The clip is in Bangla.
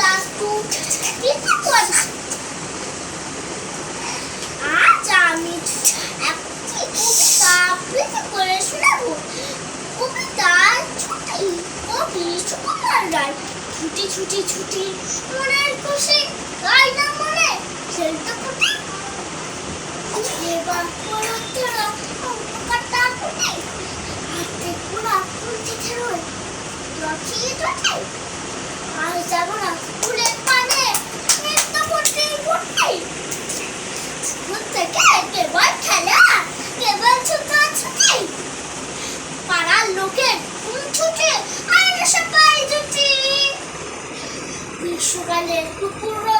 ক্লাস টু কিন্তু পড়ি আজ আমি একটি করে শোনাবো। কবিতা ছুটি, কবি সুকুমার রায় ছুটি ছুটি ছুটি, মনের খুশি গাই না মনে খেলতে এবার কাটা রথে আর যাব না গ্রীষ্মকালে একটু রোদের